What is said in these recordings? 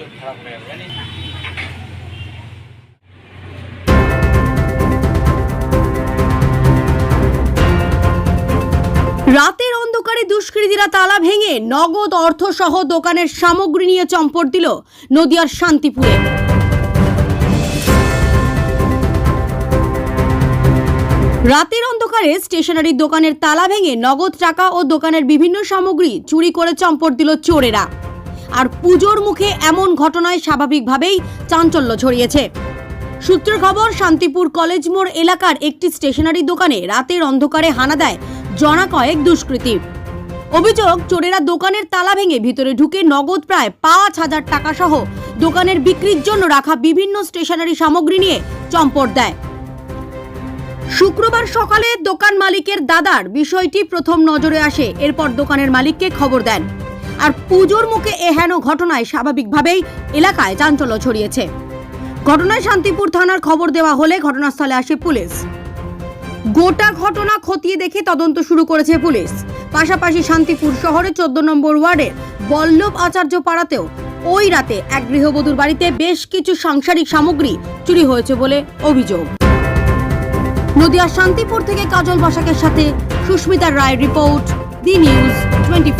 চোখ খারাপ হয়ে যাবে রাতের অন্ধকারে দুষ্কৃতীরা তালা ভেঙে নগদ অর্থ সহ দোকানের সামগ্রী নিয়ে চম্পট দিল নদিয়ার শান্তিপুরে। রাতের অন্ধকারে স্টেশনারি দোকানের তালা ভেঙে নগদ টাকা ও দোকানের বিভিন্ন সামগ্রী চুরি করে চম্পট দিল চোরেরা। আর পুজোর মুখে এমন ঘটনায় স্বাভাবিকভাবেই চাঞ্চল্য ছড়িয়েছে। সূত্রের খবর, শান্তিপুর কলেজ মোড় এলাকার একটি স্টেশনারি দোকানে রাতের অন্ধকারে হানা দেয় জনা কয়েক দুষ্কৃতী। অভিযোগ, চোরেরা দোকানের তালা ভেঙে ভিতরে ঢুকে নগদ প্রায় পাঁচ হাজার টাকা সহ দোকানের বিক্রির জন্য রাখা বিভিন্ন স্টেশনারি সামগ্রী নিয়ে চম্পট দেয়। শুক্রবার সকালে দোকান মালিকের দাদার বিষয়টি প্রথম নজরে আসে। এরপর দোকানের মালিককে খবর দেন। আর পুজোর মুখে এহেন ঘটনায় স্বাভাবিকভাবেই এলাকায় চাঞ্চল্য ছড়িয়েছে। ঘটনায় শান্তিপুর থানার খবর দেওয়া হলে ঘটনাস্থলে আসে পুলিশ। গোটা ঘটনা খতিয়ে দেখে তদন্ত শুরু করেছে পুলিশ। পাশাপাশি শান্তিপুর শহরের চোদ্দ নম্বর ওয়ার্ডের বল্লভ আচার্য পাড়াতেও ওই রাতে এক গৃহবধূর বাড়িতে বেশ কিছু সাংসারিক সামগ্রী চুরি হয়েছে বলে অভিযোগ। নদিয়ার শান্তিপুর থেকে কাজল বাসাকের সাথে Susmita Roy report, the news twenty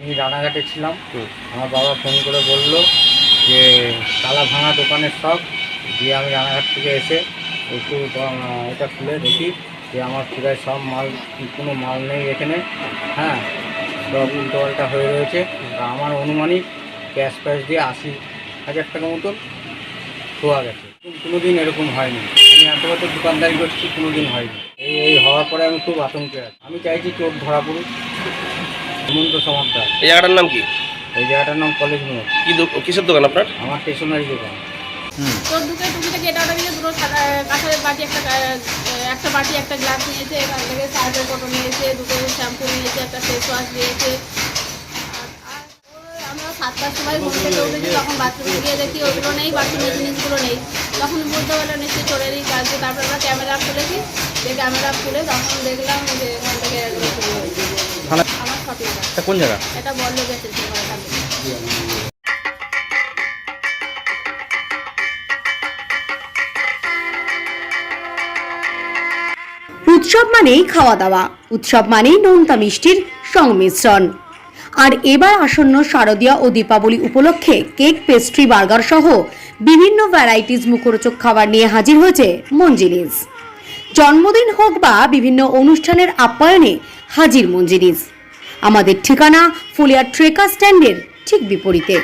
আমি রানাঘাটে ছিলাম। আমার বাবা ফোন করে বলল যে তালা ভাঙা দোকানের সব দিয়ে আমি রানাঘাট থেকে এসে একটু এটা খুলে দেখি যে আমার প্রায় সব মাল কোনো মাল নেই এখানে। হ্যাঁ সব উল্টোপাল্টা হয়ে রয়েছে। আমার অনুমানিক ক্যাশ ফ্যাশ দিয়ে আশি হাজার টাকা মতন খোয়া গেছে। কোনো দিন এরকম হয়নি। আমি এত বছর দোকানদারি করছি কোনো দিন হয়নি। এই এই হওয়ার পরে আমি খুব আতঙ্কে আছি। আমি চাইছি চোখ ধরা পড়ুক। হেমন্ত সমাদার এই জায়গাটার নাম কি? এই জায়গাটার নাম কলেজ মোড়। কি দো- কিসের দোকান আপনার? আমার স্টেশনারি দোকান। তোর ঢুকে টুকিটা কেটে ওটা নিয়ে দুটো সাদা বাটি একটা কা- একটা বাটি একটা গ্লাস নিয়েছে এখান থেকে সার্ভের ফটো নিয়েছে দুটো শ্যাম্পু নিয়েছে একটা ফেস ওয়াশ দিয়েছে। আর- আমরা সাতটার সময় ঘুম থেকে উঠেছি তখন বাথরুমে গিয়ে দেখি ওগুলো নেই বাথরুমের জিনিসগুলো নেই। তখন বুঝতে পারলাম নিশ্চয়ই চোরেরই কাজ। তারপর আমরা ক্যামেরা খুলেছি যে ক্যামেরা খুলে তখন দেখলাম যে এখান থেকে হয়েছে কোন জায়গা? এটা গেছে উৎসব মানেই খাওয়া দাওয়া উৎসব মানেই নোনতা মিষ্টির সংমিশ্রণ। আর এবার আসন্ন শারদীয়া ও দীপাবলি উপলক্ষে কেক পেস্ট্রি বার্গার সহ বিভিন্ন ভ্যারাইটিস মুখরোচক খাবার নিয়ে হাজির হয়েছে মঞ্জিনিস। জন্মদিন হোক বা বিভিন্ন অনুষ্ঠানের আপ্যায়নে হাজির মঞ্জিনিস। আমাদের ঠিকানা ফুলিয়ার ট্রেকার স্ট্যান্ডের ঠিক বিপরীতে।